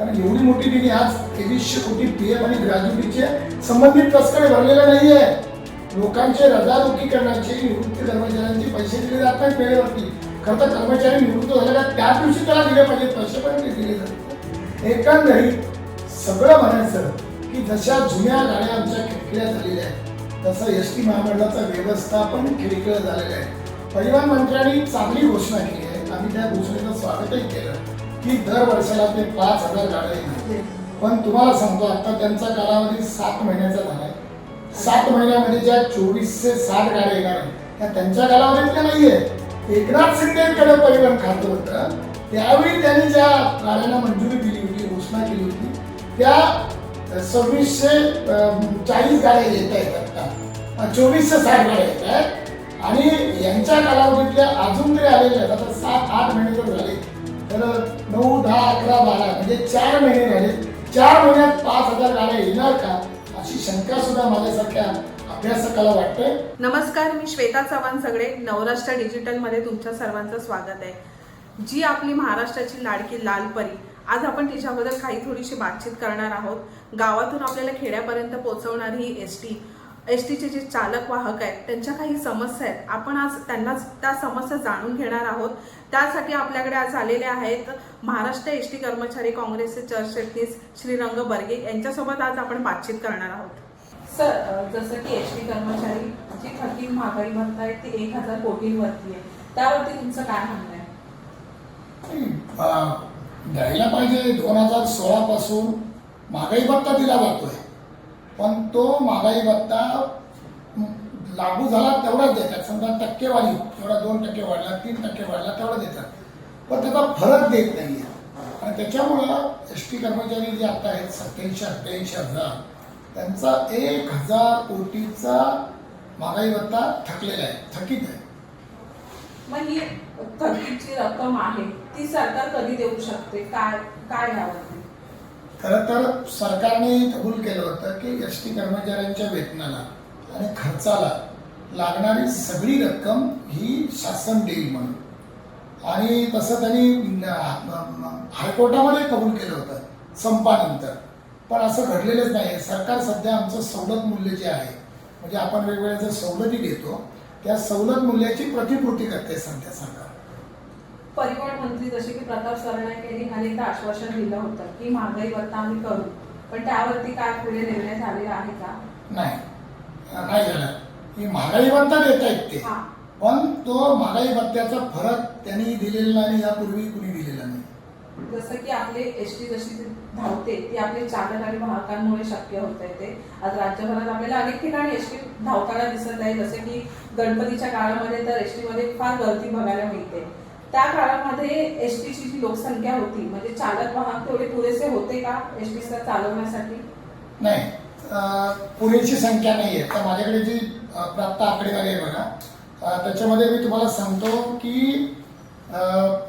कारण एवढी मोठी निधी आज तेवीसशे कोटी पी एफ आणि ग्रॅज्युटीचे संबंधित ट्रस्टकडे भरलेला नाही आहे लोकांचे रजारोकी करण्याचे निवृत्त कर्मचाऱ्यांचे पैसे दिले जात नाहीत वेळेवरती खरं तर कर्मचारी निवृत्त झालेला त्या दिवशी त्याला दिले पाहिजेत पैसे पण ते दिले जातात. एकंदरीत सगळं म्हणायचं की जशा जुन्या गाड्या आमच्या खिळखिळ्या झालेल्या आहेत तसं एस टी महामंडळाचं व्यवस्थापन खिळखिळं झालेलं आहे. परिवहन मंत्र्यांनी चांगली घोषणा केली आहे. आम्ही त्या घोषणेचं स्वागतही केलं. की दर वर्षाला ते पाच हजार गाड्या येणार पण तुम्हाला सांगतो आता त्यांचा कालावधी सात महिन्याचा झाला आहे सात महिन्यामध्ये ज्या चोवीसशे साठ गाड्या येणार आहेत त्या त्यांच्या कालावधीतल्या नाही आहे एकनाथ शिंदेकडे परिवहन खातं होतं. त्यावेळी त्यांनी ज्या गाड्यांना मंजुरी दिली होती घोषणा केली होती त्या सव्वीसशे अं, चाळीस गाड्या येत आहेत आता. चोवीसशे साठ गाड्या येत आहेत. आणि यांच्या कालावधीतल्या अजून तरी आलेल्या आहेत. आता सात आठ महिने जर झाले तर नऊ दहा अकरा बारा म्हणजे चार महिने झाले. चार महिन्यात पाच हजार गाड्या येणार का? अशी शंका सुद्धा माझ्यासारख्या अभ्यासकाला वाटते नमस्कार मी श्वेता चव्हाण सगळे. नवराष्ट्र डिजिटलमध्ये तुमच्या सर्वांचं स्वागत आहे. जी आपली महाराष्ट्राची लाडकी लाल परी. आज आपण तिच्याबद्दल काही थोडीशी बातचीत करणार आहोत. गावातून आपल्याला खेड्यापर्यंत पोहोचवणारी ही एस टी. एस टीचे जे चालक वाहक आहेत त्यांच्या काही समस्या आहेत. आपण आज त्यांना त्या समस्या जाणून घेणार आहोत. त्यासाठी आपल्याकडे आज आलेले आहेत महाराष्ट्र एस टी कर्मचारी काँग्रेसचे सरचिटणीस श्रीरंग बर्गे. यांच्यासोबत आज आपण बातचीत करणार आहोत. सर जसं की एस टी कर्मचारी जी थकीत महागाई भरता आहे ती एक हजार कोटींवरती आहे. त्यावरती तुमचं काय म्हणणं आहे? अं, द्यायला पाहिजे दोन हजार सोळा पासून महागाई भत्ता दिला जातोय. पण तो महागाई भत्ता लागू झाला तेवढाच देतात. समजा टक्केवारी तेवढा दोन टक्के वाढला तीन टक्के वाढला तेवढा देतात. पण त्याचा फरक देत नाही आहे. आणि त्याच्यामुळं एस टी कर्मचारी जे आता आहेत सत्याऐंशी अठ्ठ्याऐंशी हजार त्यांचा एक हजार कोटीचा महागाई भत्ता थकलेला आहे थकीत आहे. मग ही थकीत रक्कम आहे ती सरकार कधी देऊ शकते? काय काय घ्यावं खरं तर सरकारने कबूल केलं होतं की एस टी कर्मचाऱ्यांच्या वेतनाला आणि खर्चाला लागणारी सगळी रक्कम ही शासन देईल म्हणून. आणि तसं त्यांनी हायकोर्टामध्ये कबूल केलं होतं संपानंतर. पण असं घडलेलंच नाही. सरकार सध्या आमचं सवलत मूल्य जे आहे म्हणजे आपण वेगवेगळ्या ज्या सवलती देतो त्या सवलत मूल्याची प्रतिपूर्ती करते सध्या सरकार. परिवहन मंत्री जसे की प्रताप सरनाईक यांनी अनेकदा आश्वासन दिलं होतं की महागाई भत्ता आम्ही करू. पण त्यावरती काय पुढे निर्णय झालेला आहे का? नाही. नाही झालं. महागाई भत्ता देत आहेत ते. पण तो महागाई भत्त्याचा फरक त्यांनी दिलेला नाही यापूर्वी कुणी दिलेला नाही. जसं की आपले एस टी जशी धावते ती आपले चालक आणि वाहकांमुळे शक्य होत आहे ते. आज राज्यभरात आपल्याला अनेक ठिकाणी एस टी धावताना दिसत आहे. जसे की गणपतीच्या काळामध्ये तर एसमध्ये फार गर्दी बघायला मिळते. त्या काळामध्ये एस टीची जी लोकसंख्या होती म्हणजे चालक वाहक तेवढे पुरेसे होते का एस टी चालवण्यासाठी? नाही. पुरेशी संख्या नाही आहे तर माझ्याकडे जी प्राप्त आकडेवारी आहे बघा त्याच्यामध्ये मी तुम्हाला सांगतो की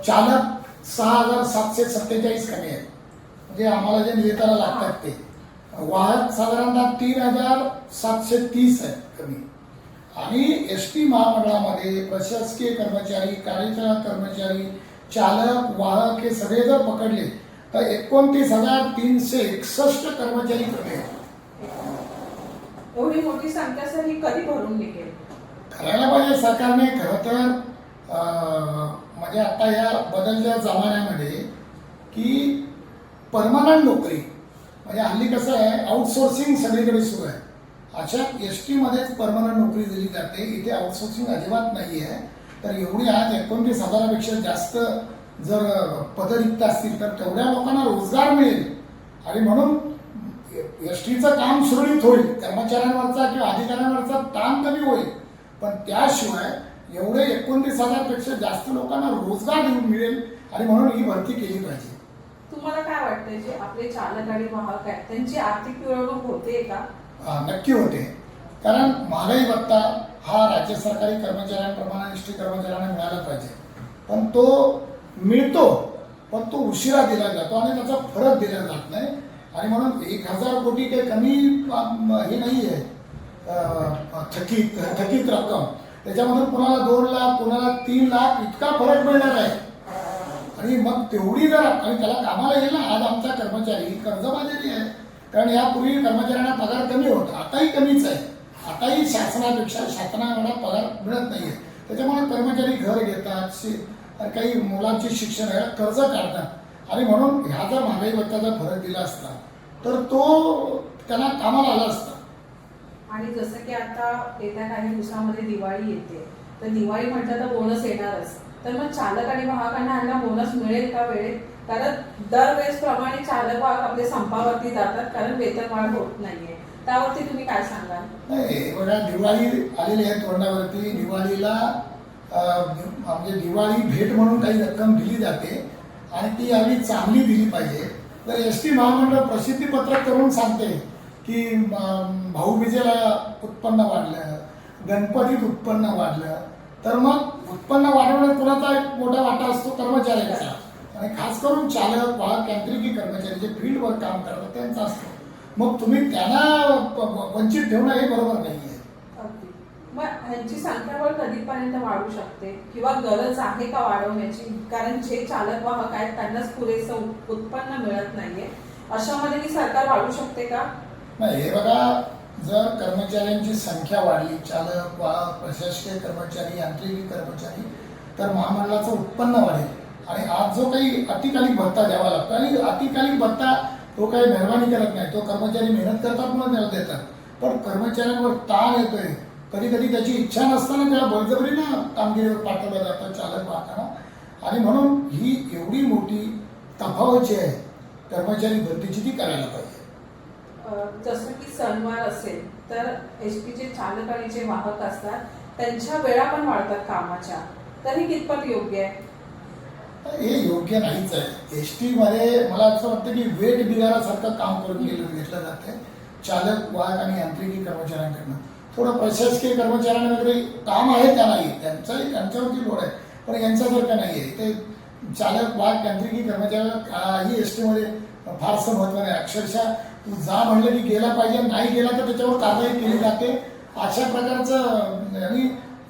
चालक सहा हजार सातशे सत्तेचाळीस कमी आहेत. म्हणजे आम्हाला जे नियताला लागतात ते. वाहक साधारणतः तीन हजार सातशे तीस आहेत कमी. आणि एस टी महामंडळामध्ये प्रशासकीय कर्मचारी कार्यचालक कर्मचारी चालक वाहक हे सगळे जर पकडले तर एकोणतीस हजार तीनशे एकसष्ट कर्मचारी कमी आहेत एवढी मोठी संख्या सर ही कधी भरून निघेल? करायला पाहिजे सरकारने खरं तर म्हणजे आता या बदलत्या जमान्यामध्ये की परमनंट नोकरी म्हणजे हल्ली कसं आहे आउटसोर्सिंग सगळीकडे सुरू आहे. अशा एस टीमध्येच परमनंट नोकरी दिली जाते. इथे आउटसोर्सिंग अजिबात नाही आहे तर एवढी आज एकोणतीस हजारापेक्षा जास्त जर पदरिक्त असतील तर तेवढ्या लोकांना रोजगार मिळेल. आणि म्हणून एस टीचं काम सुरळीत होईल. कर्मचाऱ्यांवरचा किंवा अधिकाऱ्यांवरचा ताण कमी होईल. पण त्याशिवाय एवढे एकोणतीस हजारपेक्षा जास्त लोकांना रोजगार मिळेल. आणि म्हणून ही भरती केली पाहिजे. तुम्हाला काय वाटतंय? जे आपले चालक आणि वाहक आहेत त्यांची आर्थिक पिळवणूक होते का? नक्की होते. कारण महागाई भत्ता हा राज्य सरकारी कर्मचाऱ्यांप्रमाणे एस टी कर्मचाऱ्यांना मिळाला पाहिजे. पण तो मिळतो पण तो उशिरा दिला जातो आणि त्याचा फरक दिला जात नाही. आणि म्हणून एक हजार कोटी काही कमी हे नाही आहे थकीत थकीत रक्कम. त्याच्यामधून कुणाला दोन लाख कुणाला तीन लाख इतका फरक मिळणार आहे. आणि मग तेवढी जर आणि त्याला कामाला येईल ना आज आमचा कर्मचारी कर्मचारी कर्जबाजारी आहे. कारण यापूर्वी कर्मचाऱ्यांना पगार कमी होता आताही कमीच आहे. आताही शासनापेक्षा शासनाला पगार मिळत नाहीये. त्याच्यामुळे कर्मचारी घर घेतात शि- काही मुलांचे शिक्षण आहे कर्ज काढतात. आणि म्हणून ह्या जर महागाई भत्त्याचा फरक दिला असता तर तो त्यांना कामाला आला असता. आणि जसं की आता येत्या काही दिवसामध्ये दिवाळी येते तर दिवाळी म्हटलं तर बोनस येणारच. तर मग चालक आणि वाहकांना यांना बोनस मिळेल का वेळेत? कारण दरवेळेस प्रमाणे चालक वाहक आपले संपावरती जातात कारण वेतनवाढ होत नाहीये. त्यावरती तुम्ही काय सांगाल? नाही बघा दिवाळी आलेली आहे तोंडावरती. दिवाळीला म्हणजे दिवाळी भेट म्हणून काही रक्कम दिली जाते आणि ती आम्ही चांगली दिली पाहिजे. तर एस टी महामंडळ प्रसिद्धीपत्रक करून सांगते की भाऊबीजेला उत्पन्न वाढलं गणपतीत उत्पन्न वाढलं तर मग उत्पन्न वाढवण्यात कुणाचा एक मोठा वाटा असतो कर्मचाऱ्याचा. आणि खास करून चालक वाहक यांत्रिकी कर्मचारी जे फील्डवर काम करतात त्यांचा असतो. मग तुम्ही त्यांना वंचित ठेवणं हे बरोबर नाही आहे मग ह्यांची संख्याबळ कधीपर्यंत वाढू शकते? किंवा गरज आहे का वाढवण्याची? कारण जे चालक वाहक आहेत त्यांनाच पुरेसं उत- उत्पन्न मिळत नाहीये. अशामध्ये ही सरकार वाढू शकते का? नाही हे बघा जर कर्मचाऱ्यांची संख्या वाढली चालक वाहक प्रशासकीय कर्मचारी यांत्रिकी कर्मचारी तर महामंडळाचं उत्पन्न वाढेल. आणि आज जो काही अतिकालिक भत्ता द्यावा लागतो आणि अतिकालिक भत्ता तो काही मेहरबानी करत नाही तो कर्मचारी मेहनत करतात म्हणून त्याला देतात. पण कर्मचाऱ्यांवर ताण येतोय. कधी कधी त्याची इच्छा नसताना त्याला बळजबरीनं कामगिरीवर पाठवलं जातं चालक पाहताना. आणि म्हणून ही एवढी मोठी तफावत जी आहे कर्मचारी भरतीची ती करायला पाहिजे. जसं की सणवार असेल तर एस पीचे चालक आणि जे वाहक असतात त्यांच्या वेळा पण वाढतात कामाच्या. तर हे कितपत योग्य आहे? हे योग्य नाहीच आहे. एस टीमध्ये मला असं वाटतं की वेट बिगारासारखं काम करून गेलं घेतलं आहे चालक वाहक आणि यांत्रिकी कर्मचाऱ्यांकडनं. थोडं प्रशासकीय कर्मचाऱ्यांना वगैरे काम आहे त्या नाही. त्यांचाही त्यांच्यावरती लोड आहे. पण यांच्यासारखं नाही आहे. ते चालक वाहक यांत्रिकी कर्मचाऱ्याला एस टीमध्ये फारसं महत्त्व नाही. अक्षरशः तू जा म्हणलं की गेला पाहिजे नाही गेला तर त्याच्यावर कारवाई केली जाते. अशा प्रकारचं आणि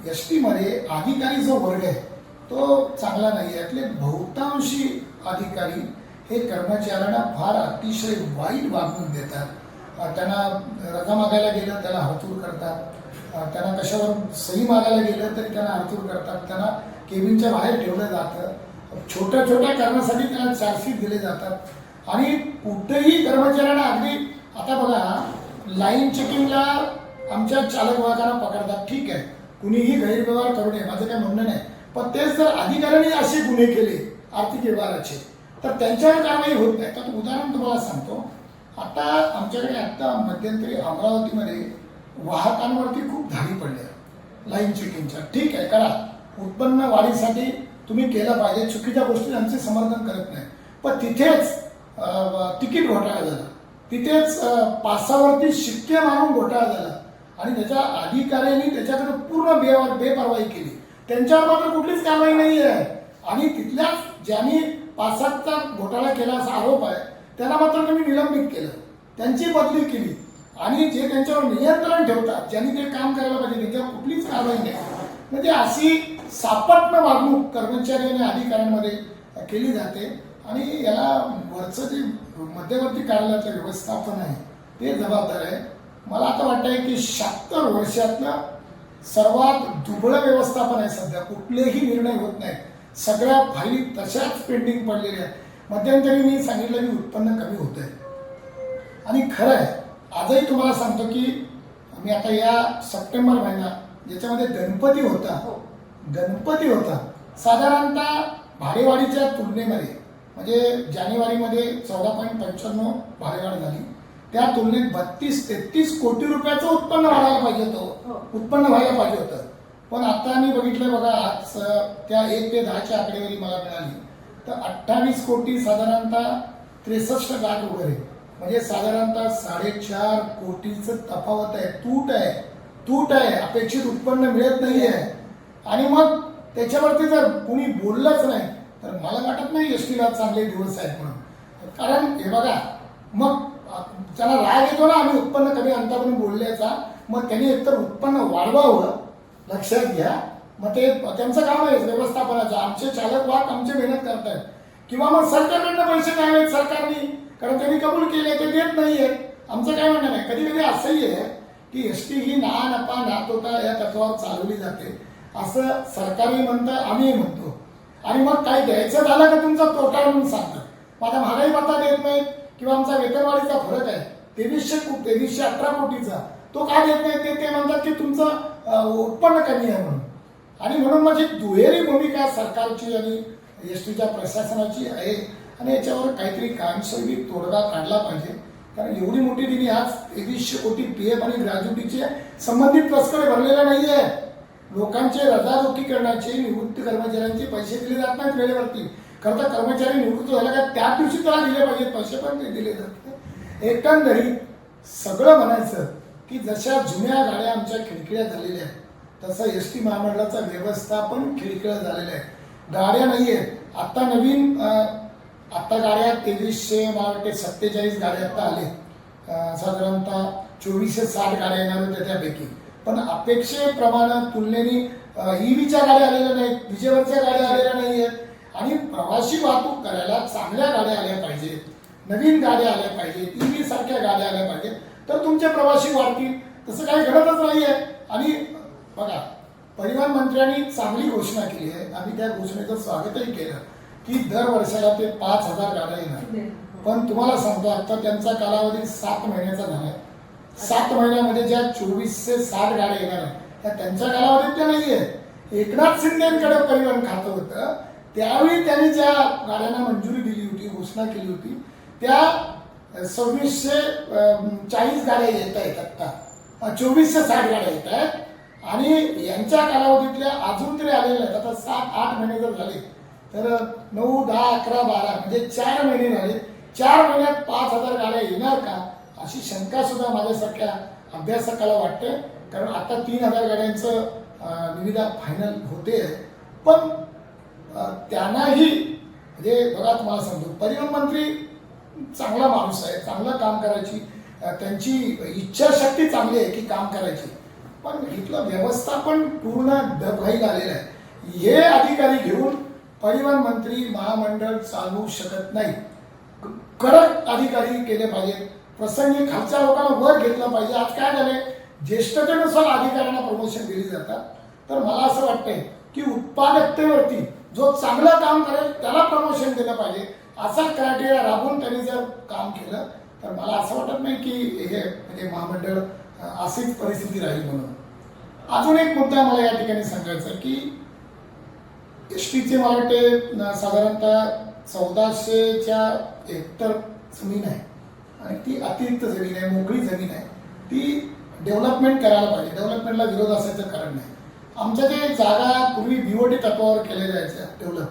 एस टीमध्ये अधिकारी जो वर्ग आहे तो चांगला नाही आहे यातले बहुतांशी अधिकारी हे कर्मचाऱ्यांना फार अतिशय वाईट वागणूक देतात. त्यांना रजा मागायला गेलं त्याला हरतूर करतात. त्यांना कशावर सही मागायला गेलं तरी त्यांना हरतूर करतात. त्यांना केबिनच्या बाहेर ठेवलं जातं. छोट्या छोट्या कारणासाठी त्यांना चार्जशीट दिले जातात. आणि कुठेही कर्मचाऱ्यांना अगदी आता बघा लाईन चेकिंगला आमच्या चालक वाहकांना पकडतात. ठीक आहे. कुणीही गैरव्यवहार करू नये. माझं काय म्हणणं नाही. पण तेच जर अधिकाऱ्यांनी असे गुन्हे केले आर्थिक व्यवहाराचे तर त्यांच्यावर कारवाई होत नाही. तर उदाहरण तुम्हाला सांगतो. आता आमच्याकडे आत्ता मध्यंतरी अमरावतीमध्ये वाहकांवरती खूप धाडी पडल्या. लाईन चेकिंगच्या. ठीक आहे करा. उत्पन्न वाढीसाठी तुम्ही केलं पाहिजे. चुकीच्या गोष्टी आमचे समर्थन करत नाही. पण तिथेच तिकीट घोटाळा झाला. तिथेच पासावरती शिक्के मारून घोटाळा झाला. आणि त्याच्या अधिकाऱ्यांनी त्याच्याकडे पूर्ण बेवर बेपरवाई केली. त्यांच्यावर मात्र कुठलीच कारवाई नाही आहे आणि तिथल्याच ज्यांनी पाच सातचा घोटाळा केला असा आरोप आहे त्यांना मात्र त्यांनी निलंबित केलं. त्यांची बदली केली. आणि जे त्यांच्यावर नियंत्रण ठेवतात ज्यांनी ते काम करायला पाहिजे त्यांच्यावर कुठलीच कारवाई नाही. म्हणजे अशी सापटणं वागणूक कर्मचारी आणि अधिकाऱ्यांमध्ये केली जाते. आणि याला वरचं जे मध्यवर्ती कार्यालयाचं व्यवस्थापन आहे ते जबाबदार आहे. मला आता वाटतंय की शहात्तर वर्षातलं सर्वात दुबळं व्यवस्थापन आहे सध्या. कुठलेही निर्णय होत नाहीत. सगळ्या फायली तशाच पेंडिंग पडलेल्या आहेत. मध्यंतरी मी सांगितलं की उत्पन्न कमी होत आहे आणि खरं आहे आजही तुम्हाला सांगतो की मी आता या सप्टेंबर महिना ज्याच्यामध्ये गणपती होता हो. गणपती होता साधारणतः भाडेवाढीच्या तुलनेमध्ये म्हणजे जानेवारीमध्ये चौदा पॉईंट पंच्याण्णव भाडेवाढ झाली. त्या तुलनेत बत्तीस तेहतीस कोटी रुपयाचं उत्पन्न वाढायला पाहिजे हो. होतं उत्पन्न व्हायला पाहिजे होतं. पण आता मी बघितलं बघा आज त्या एक ते दहाची आकडेवारी मला मिळाली. तर अठ्ठावीस कोटी साधारणतः त्रेसष्ट लाख वगैरे. म्हणजे साधारणतः साडेचार कोटीचं तफावत आहे तूट आहे. तूट आहे अपेक्षित उत्पन्न मिळत नाही आहे आणि मग त्याच्यावरती जर कुणी बोललंच नाही तर मला वाटत नाही एस टीला चांगले दिवस आहेत म्हणून. कारण हे बघा मग त्याला राग येतो ना आम्ही उत्पन्न कमी अंतापर्यंत बोलल्याचा मग त्यांनी एकतर उत्पन्न वाढवावं लक्षात घ्या. मग ते त्यांचं काम आहे व्यवस्थापनाचं. आमचे चालक वाहक आमचे मेहनत करतायत. किंवा मग सरकारकडनं पैसे द्यावेत सरकारने कारण त्यांनी कबूल केले ते देत नाहीये आमचं काय म्हणणं नाही. कधी कधी असंही आहे की एस टी ही ना नफा ना तोटा या तत्वावर चालवली जाते. असं सरकारही म्हणतं आम्हीही म्हणतो. आणि मग काय द्यायचं झालं का तुमचा तोटा म्हणून सांगतात. मग आता महागाई पत्ता देत नाहीत. किंवा आमचा वेतनवाढीचा फरक आहे. तेवीसशे तेवीसशे अठरा कोटीचा तो का देत नाही ते ते म्हणतात की तुमचं उत्पन्न कमी आहे म्हणून. आणि म्हणून माझी दुहेरी भूमिका सरकारची आणि एस टीच्या प्रशासनाची आहे. आणि याच्यावर काहीतरी कायमस्वरूपी तोडगा काढला पाहिजे. कारण एवढी मोठी दिली आज तेवीसशे कोटी पी एफ आणि ग्रॅज्युटीचे संबंधित ट्रस्टकडे भरलेला नाही आहे लोकांचे रजारोकी करण्याचे निवृत्त कर्मचाऱ्यांचे पैसे दिले जात नाहीत वेळेवरती. खरं तर कर्मचारी निवृत्त झाला का त्या दिवशी त्याला दिले पाहिजेत पैसे पण ते दिले जात. एकंदरीत सगळं म्हणायचं की जशा जुन्या गाड्या आमच्या खिडकिळ्या झालेल्या आहेत तसं एस टी महामंडळाचा व्यवस्थापन खिडकिळं झालेलं आहे. गाड्या नाही आहेत आता नवीन आत्ता गाड्या तेवीसशे मला वाटते सत्तेचाळीस गाड्या आता आले. साधारणतः चोवीसशे साठ गाड्या येणार होत्या त्यापैकी. पण अपेक्षेप्रमाणे तुलनेने ईव्हीच्या गाड्या आलेल्या नाहीत विजेवरच्या गाड्या आलेल्या नाही आहेत आणि प्रवासी वाहतूक करायला चांगल्या गाड्या आल्या पाहिजेत नवीन गाड्या आल्या पाहिजेत ईव्ही सारख्या गाड्या आल्या पाहिजेत. तर तुमचे प्रवासी वाढतील तसं काही घडतच नाही आहे आणि बघा परिवहन मंत्र्यांनी चांगली घोषणा केली आहे. आम्ही त्या घोषणेचं स्वागतही केलं की दर वर्षाला ते पाच हजार गाड्या येणार. पण तुम्हाला सांगतो आता त्यांचा कालावधी सात महिन्याचा झाला आहे. सात महिन्यामध्ये ज्या चोवीसशे साठ गाड्या येणार आहेत त्या त्यांच्या कालावधीत त्या नाही आहेत एकनाथ शिंदेकडे परिवहन खातं होतं. त्यावेळी त्यांनी ज्या गाड्यांना मंजुरी दिली होती घोषणा केली होती त्या सव्वीसशे चाळीस गाड्या येत आहेत आत्ता चोवीसशे साठ गाड्या येत आहेत. आणि यांच्या कालावधीतल्या अजून तरी आलेल्या आहेत आता सात आठ महिने जर झाले तर नऊ दहा अकरा बारा म्हणजे चार महिने झाले. चार महिन्यात पाच हजार गाड्या येणार का? अशी शंका सुद्धा माझ्यासारख्या अभ्यासकाला वाटते. कारण आता तीन हजार गाड्यांचं निविदा फायनल होते. पण त्यांनाही म्हणजे बघा तुम्हाला सांगतो परिवहन मंत्री चांगला माणूस आहे चांगलं काम करायची त्यांची इच्छाशक्ती चांगली आहे की काम करायची. पण इथलं व्यवस्थापन पूर्ण डबघाईला आलेलं आहे. हे अधिकारी घेऊन परिवहन मंत्री महामंडळ चालवू शकत नाही. कडक अधिकारी केले पाहिजेत. प्रसंगी खालच्या लोकांना वर घेतलं पाहिजे. आज काय झालंय? ज्येष्ठतेनुसार अधिकाऱ्यांना प्रमोशन दिली जातात. तर मला असं वाटतंय की उत्पादकतेवरती जो चांगलं काम करेल त्याला प्रमोशन दिलं पाहिजे. असा क्रायटेरिया राबवून त्यांनी जर काम केलं तर मला असं वाटत नाही की हे म्हणजे महामंडळ अशीच परिस्थिती राहील म्हणून. अजून एक मुद्दा मला या ठिकाणी सांगायचा की एस टीचे मला वाटते साधारणतः चौदाशेच्या हेक्टर जमीन आहे. आणि ती अतिरिक्त जमीन आहे मोकळी जमीन आहे. ती डेव्हलपमेंट करायला पाहिजे. डेव्हलपमेंटला विरोध असायचं कारण नाही. आमच्या ते जागा पूर्वी बीओटी तत्वावर केल्या जायच्या ठेवलं.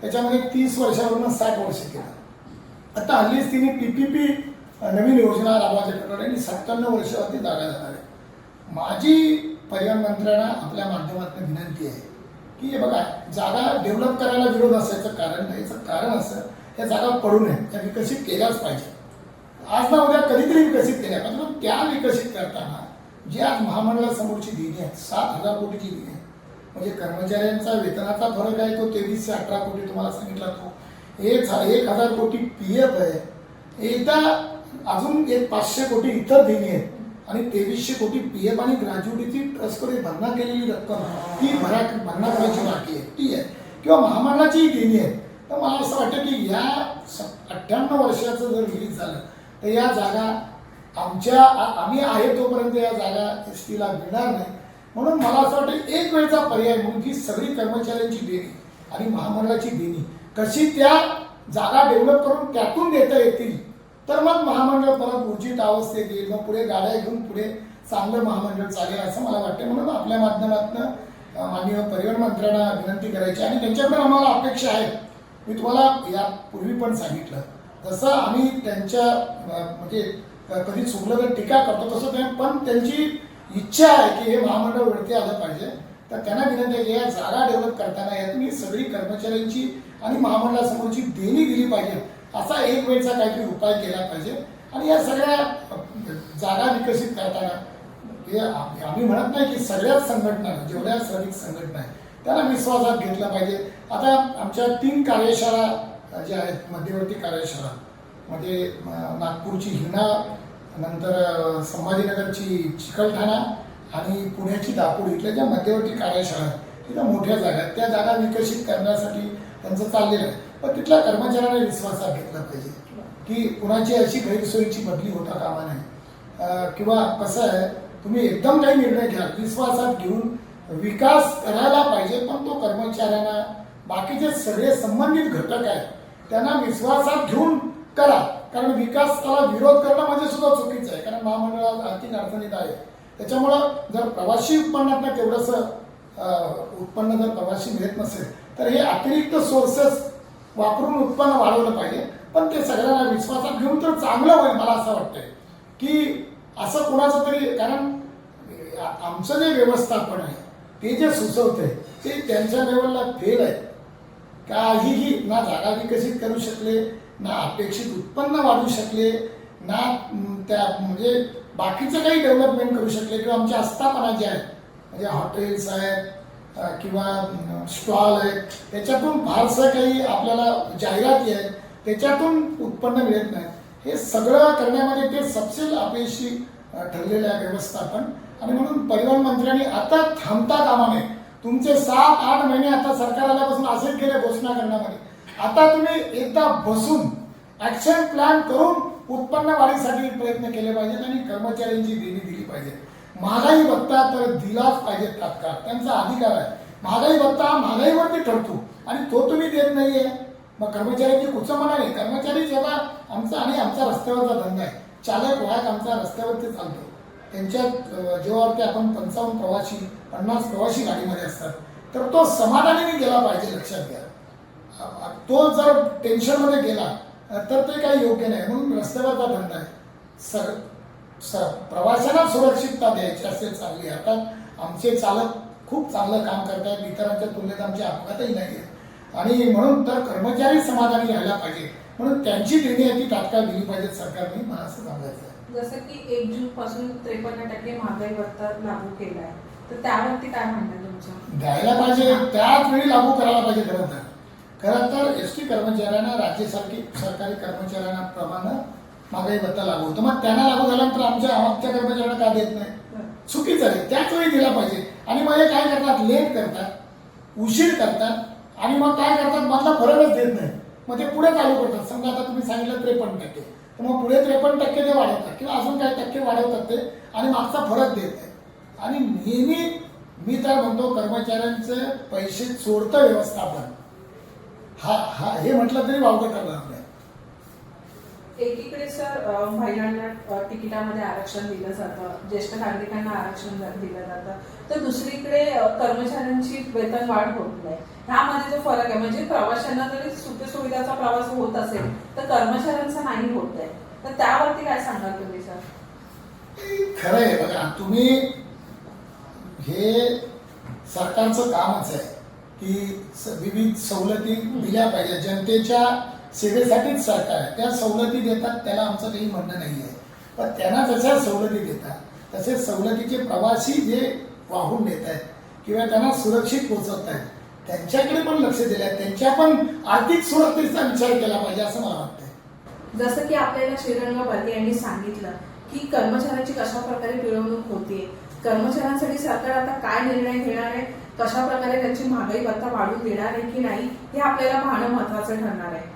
त्याच्यामध्ये तीस वर्षावरून साठ वर्ष केलं. आता हल्लीच तिने पी डी पी नवीन योजना राबवायच्या ठरवली आणि सत्त्याण्णव वर्षावरती जागा जाणार आहे. माझी परिवहन मंत्र्यांना आपल्या माध्यमातून विनंती आहे की हे बघा जागा डेव्हलप करायला विरोध असायचं कारण नाही. याचं कारण असं या जागा पडू नये. त्या विकसित केल्याच पाहिजे. आज ना उद्या कधीतरी विकसित केल्या पाहिजे पण त्या विकसित करताना जी आज महामंडळासमोरची देणी आहे सात हजार कोटीची देणी आहे म्हणजे कर्मचाऱ्यांचा वेतनाचा फरक आहे तो तेवीसशे अठरा कोटी तुम्हाला सांगितला तो. एक झा- एक हजार कोटी पी एफ आहे. एकदा अजून एक पाचशे कोटी इतर देणी आहेत. आणि तेवीसशे कोटी पी एफ आणि ग्रॅज्युटीची ट्रस्टकडे भरणा केलेली रक्कम ती भरा भरणा करायची बाकी आहे. ती आहे. किंवा महामंडळाचीही देणी आहे. तर मला असं वाटतं की या अठ्ठ्याण्णव वर्षाचं जर रिलीज झालं तर या जागा आमच्या आ- आम्ही आहे तोपर्यंत या जागा एस टीला मिळणार नाही. म्हणून मला असं वाटतं एक वेळचा पर्याय म्हणून की सगळी कर्मचाऱ्यांची देणी आणि महामंडळाची देणी कशी त्या जागा डेव्हलप करून त्यातून देता येतील? तर मग महामंडळ परत ऊर्जित अवस्थेत येईल मग पुढे गाड्या घेऊन पुढे चांगलं महामंडळ चालेल असं मला वाटतं. म्हणून आपल्या माध्यमातून माननीय परिवहन मंत्र्यांना विनंती करायची आणि त्यांच्याकडे आम्हाला अपेक्षा आहे. मी तुम्हाला यापूर्वी पण सांगितलं. जसं आम्ही त्यांच्या म्हणजे कधी चुकलं तर टीका करतो तसं ते पण त्यांची इच्छा आहे की हे महामंडळ वरती आलं पाहिजे. तर त्यांना विनंती आहे की या जागा डेव्हलप करताना यात मी सगळी कर्मचाऱ्यांची आणि महामंडळासमोरची देणी दिली पाहिजे. असा एक वेळचा काहीतरी उपाय केला पाहिजे. आणि या सगळ्या जागा विकसित करताना हे आम्ही म्हणत नाही की सगळ्याच संघटना जेवढ्या श्रमिक संघटना आहेत त्याला विश्वासात घेतला पाहिजे. आता आमच्या तीन कार्यशाळा ज्या आहेत मध्यवर्ती कार्यशाळा म्हणजे नागपूरची हिना नंतर संभाजीनगरची चिकलठाणा आणि पुण्याची दापूर इथल्या ज्या मध्यवर्ती कार्यशाळा आहेत तिथं मोठ्या जागा आहेत. त्या जागा विकसित करण्यासाठी त्यांचं चाललेलं आहे. पण तिथल्या कर्मचाऱ्यांना विश्वासात घेतला पाहिजे की कुणाची अशी गैरसोयीची बदली होता कामा नये. किंवा कसं आहे तुम्ही एकदम काही निर्णय घ्या विश्वासात घेऊन विकास करायला पाहिजे पण तो कर्मचाऱ्यांना बाकीचे सगळे संबंधित घटक आहेत त्यांना विश्वासात घेऊन करा. कारण विकासाला विरोध करणं म्हणजे सुद्धा चुकीचं आहे. कारण महामंडळात आर्थिक अडचणीत आहे. त्याच्यामुळं जर प्रवासी उत्पन्नातनं तेवढंसं उत्पन्न जर प्रवासी मिळत नसेल तर हे अतिरिक्त सोर्सेस वापरून उत्पन्न वाढवलं पाहिजे. पण ते सगळ्यांना विश्वासात घेऊन तर चांगलं होईल मला असं वाटतंय. की असं कोणाचं तरी कारण आमचं जे व्यवस्थापन आहे ते जे सुचवते ते त्यांच्या लेवलला फेल आहे. काहीही ना जागा विकसित करू शकले ना अपेक्षित उत्पन्न वाढवू शकले ना त्या म्हणजे बाकीचं काही डेव्हलपमेंट करू शकले किंवा आमच्या आस्थापना ज्या आहेत म्हणजे हॉटेल्स आहेत किंवा स्टॉल आहेत त्याच्यातून फारसं काही आपल्याला जाहिराती आहेत त्याच्यातून उत्पन्न मिळत नाही हे सगळं करण्यामध्ये ते सपशेल अपयशी ठरलेलं आहे व्यवस्थापन. आणि म्हणून परिवहन मंत्र्यांनी आता थांबता कामा नये. तुमचे सात आठ महिने आता सरकार आल्यापासून असेच गेले घोषणा करण्यामध्ये. आता तुम्ही एकदा बसून ऍक्शन प्लॅन करून उत्पन्न वाढीसाठी प्रयत्न केले पाहिजेत आणि कर्मचाऱ्यांची देणी दिली पाहिजे महागाई भत्ता तर दिलाच पाहिजे तात्काळ. त्यांचा अधिकार आहे. महागाई भत्ता हा महागाईवरती ठरतो आणि तो तुम्ही देत नाहीये. मग कर्मचाऱ्यांची कुचमना नाही कर्मचारी जेव्हा आमचा आणि आमचा रस्त्यावरचा धंदा आहे. चालक वाहक आमचा रस्त्यावरती चालतो. त्यांच्या जेव्हावरती आपण पंचावन्न प्रवासी पन्नास प्रवासी गाडीमध्ये असतात तर तो समाधानाने गेला पाहिजे लक्षात घ्या. तो जर टेन्शनमध्ये गेला तर ते काही योग्य नाही. म्हणून रस्त्यावरचा धंदा आहे. सर स- प्रवाशांना सुरक्षितता द्यायची असेल चांगली. अर्थात आमचे चालक खूप चांगलं काम करतात इतरांच्या तुलनेत आमचे अपघातही नाही आहेत आणि म्हणून तर कर्मचारी समाधानी राहायला पाहिजे. म्हणून त्यांची देणी आहे ती तात्काळ दिली पाहिजे सरकारने. मला असं सांगायचं आहे. जसं की एक जून पासून त्रेपन्न टक्के महागाई भत्ता लागू केला आहे तर त्यावरती काय म्हणणं आहे तुमचं? द्यायला पाहिजे. त्याच वेळी लागू करायला पाहिजे खरं तर. खरं तर एस टी कर्मचाऱ्यांना राज्य सरकी सरकारी कर्मचाऱ्यांना प्रमाणे महागाई भत्ता लागू होतो. मग त्यांना लागू झाल्यानंतर आमच्या आमच्या कर्मचाऱ्यांना का देत नाही? चुकीचं आहे. त्याच वेळी दिला पाहिजे. आणि मग हे काय करतात? लेट करतात उशीर करतात आणि मग काय करतात? मधला फरकच देत नाही. मग ते पुढे चालू करतात. समजा आता तुम्ही सांगितलं त्रेपन्न टक्के. तर मग पुढे त्रेपन्न टक्के ते वाढवतात किंवा अजून काही टक्के वाढवतात ते आणि मागचा फरक देत नाही. आणि नेहमी मी तर म्हणतो कर्मचाऱ्यांचे पैसे चोरतं व्यवस्थापन. हा हा हे म्हटलं तरी वावगं ठरणार नाही. एकीकडे सर महिलांना तिकिटामध्ये आरक्षण दिलं जातं ज्येष्ठ नागरिकांना आरक्षण दिलं जातं. तर दुसरीकडे कर्मचाऱ्यांची वेतन वाढ होत नाही. ह्यामध्ये जो फरक आहे म्हणजे प्रवाशांना जरी सुखसुविधाचा प्रवास होत असेल तर कर्मचाऱ्यांचा नाही होत आहे. तर त्यावरती काय सांगाल तुम्ही सर? खरं आहे बघा तुम्ही हे सरकारचं कामच आहे. की स- विविध सवलती दिल्या पाहिजे जनतेच्या सेवेसाठीच सरकार आहे. त्या सवलती देतात त्याला आमचं काही म्हणणं नाही आहे पण त्यांना जशा सवलती देतात तसे सवलतीचे प्रवासी जे वाहून नेत आहेत किंवा त्यांना सुरक्षित पोहोचवत आहेत त्यांच्याकडे पण लक्ष दिलं आहे त्यांच्या पण आर्थिक सुरक्षेचा विचार केला पाहिजे असं मला वाटतंय. जसं की आपल्याला श्रीरंग बर्गे यांनी सांगितलं की कर्मचाऱ्यांची कशा प्रकारे पिळवणूक होते कर्मचाऱ्यांसाठी सरकार आता काय निर्णय घेणार आहे? कशा प्रकारे त्यांची महागाई भत्ता वाढून देणार आहे की नाही हे आपल्याला पाहणं महत्वाचं ठरणार आहे.